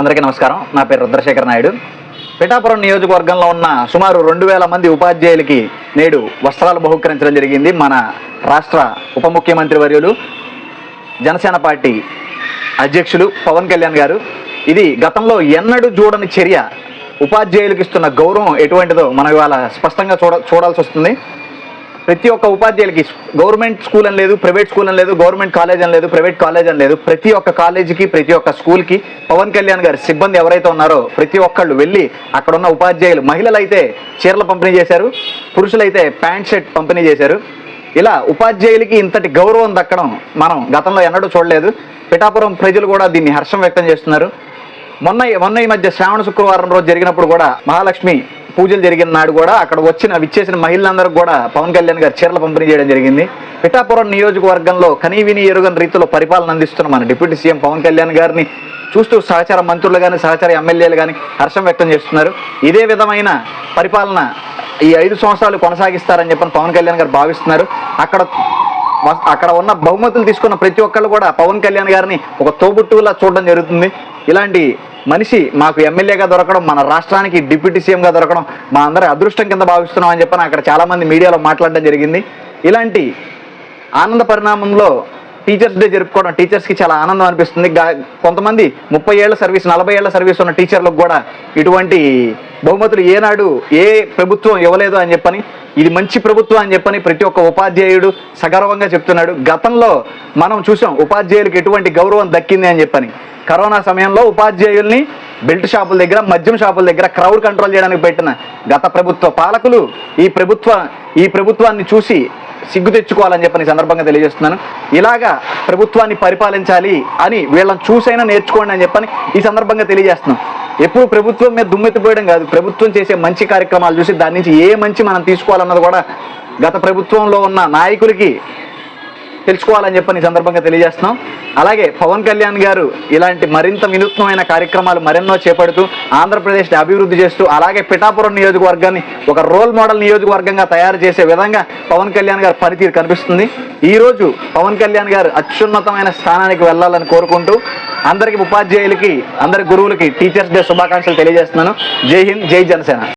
అందరికీ నమస్కారం. నా పేరు రుద్రశేఖర్ నాయుడు. పిఠాపురం నియోజకవర్గంలో ఉన్న సుమారు రెండు వేల మంది ఉపాధ్యాయులకి నేడు వస్త్రాలు బహుకరించడం జరిగింది మన రాష్ట్ర ఉప ముఖ్యమంత్రి వర్యులు జనసేన పార్టీ అధ్యక్షులు పవన్ కళ్యాణ్ గారు. ఇది గతంలో ఎన్నడూ చూడని చర్య. ఉపాధ్యాయులకు ఇస్తున్న గౌరవం ఎటువంటిదో మనం ఇవాళ స్పష్టంగా చూడ చూడాల్సి వస్తుంది. ప్రతి ఒక్క ఉపాధ్యాయులకి గవర్నమెంట్ స్కూల్ అని లేదు ప్రైవేట్ స్కూల్ అని లేదు గవర్నమెంట్ కాలేజ్ అని లేదు ప్రైవేట్ కాలేజ్ అని లేదు ప్రతి ఒక్క కాలేజీకి ప్రతి ఒక్క స్కూల్కి పవన్ కళ్యాణ్ గారి సిబ్బంది ఎవరైతే ఉన్నారో ప్రతి ఒక్కళ్ళు వెళ్ళి అక్కడ ఉన్న ఉపాధ్యాయులు మహిళలు అయితే చీరలు పంపిణీ చేశారు పురుషులైతే ప్యాంట్ షర్ట్ పంపిణీ చేశారు. ఇలా ఉపాధ్యాయులకి ఇంతటి గౌరవం దక్కడం మనం గతంలో ఎన్నడూ చూడలేదు. పిఠాపురం ప్రజలు కూడా దీన్ని హర్షం వ్యక్తం చేస్తున్నారు. మొన్న మొన్న ఈ మధ్య శ్రావణ శుక్రవారం రోజు జరిగినప్పుడు కూడా మహాలక్ష్మి పూజలు జరిగిన నాడు కూడా అక్కడ వచ్చిన విచ్చేసిన మహిళలందరూ కూడా పవన్ కళ్యాణ్ గారు చీరలు పంపిణీ చేయడం జరిగింది. పిఠాపురం నియోజకవర్గంలో కనీవిని ఎరుగని రీతిలో పరిపాలన అందిస్తున్న మన డిప్యూటీ సీఎం పవన్ కళ్యాణ్ గారిని చూస్తూ సహచార మంత్రులు కానీ సహచార ఎమ్మెల్యేలు కానీ హర్షం వ్యక్తం చేస్తున్నారు. ఇదే విధమైన పరిపాలన ఈ ఐదు సంవత్సరాలు కొనసాగిస్తారని చెప్పని పవన్ కళ్యాణ్ గారు భావిస్తున్నారు. అక్కడ అక్కడ ఉన్న బహుమతులు తీసుకున్న ప్రతి ఒక్కళ్ళు కూడా పవన్ కళ్యాణ్ గారిని ఒక తోబుట్టువులా చూడడం జరుగుతుంది. ఇలాంటి మనిషి మాకు ఎమ్మెల్యేగా దొరకడం మన రాష్ట్రానికి డిప్యూటీ సీఎంగా దొరకడం మా అందరి అదృష్టం కింద భావిస్తున్నాం అని చెప్పని అక్కడ చాలామంది మీడియాలో మాట్లాడడం జరిగింది. ఇలాంటి ఆనంద పరిణామంలో టీచర్స్ డే జరుపుకోవడం టీచర్స్కి చాలా ఆనందం అనిపిస్తుంది. కొంతమంది ముప్పై ఏళ్ళ సర్వీస్ నలభై ఏళ్ళ సర్వీస్ ఉన్న టీచర్లకు కూడా ఇటువంటి బహుమతులు ఏనాడు ఏ ప్రభుత్వం ఇవ్వలేదు అని చెప్పని ఇది మంచి ప్రభుత్వం అని చెప్పని ప్రతి ఒక్క ఉపాధ్యాయుడు సగర్వంగా చెప్తున్నాడు. గతంలో మనం చూసాం ఉపాధ్యాయులకు ఎటువంటి గౌరవం దక్కింది అని చెప్పని. కరోనా సమయంలో ఉపాధ్యాయుల్ని బెల్ట్ షాపుల దగ్గర మద్యం షాపుల దగ్గర క్రౌడ్ కంట్రోల్ చేయడానికి పెట్టిన గత ప్రభుత్వ పాలకులు ఈ ప్రభుత్వ ఈ ప్రభుత్వాన్ని చూసి సిగ్గు తెచ్చుకోవాలని చెప్పని సందర్భంగా తెలియజేస్తున్నాను. ఇలాగా ప్రభుత్వాన్ని పరిపాలించాలి అని వీళ్ళని చూసైనా నేర్చుకోండి అని చెప్పని ఈ సందర్భంగా తెలియజేస్తున్నాం. ఎప్పుడు ప్రభుత్వం మీద దుమ్మెత్తిపోయడం కాదు. ప్రభుత్వం చేసే మంచి కార్యక్రమాలు చూసి దాని నుంచి ఏ మంచి మనం తీసుకోవాలన్నది కూడా గత ప్రభుత్వంలో ఉన్న నాయకులకి తెలుసుకోవాలని చెప్పని ఈ సందర్భంగా తెలియజేస్తున్నాం. అలాగే పవన్ కళ్యాణ్ గారు ఇలాంటి మరింత వినూత్నమైన కార్యక్రమాలు మరెన్నో చేపడుతూ ఆంధ్రప్రదేశ్ని అభివృద్ధి చేస్తూ అలాగే పిఠాపురం నియోజకవర్గాన్ని ఒక రోల్ మోడల్ నియోజకవర్గంగా తయారు చేసే విధంగా పవన్ కళ్యాణ్ గారి పనితీరు కనిపిస్తుంది. ఈ రోజు పవన్ కళ్యాణ్ గారు అత్యున్నతమైన స్థానానికి వెళ్ళాలని కోరుకుంటూ అందరికి ఉపాధ్యాయులకి అందరి గురువులకి టీచర్స్ డే శుభాకాంక్షలు తెలియజేస్తున్నాను. జై హింద్ జై జనసేన.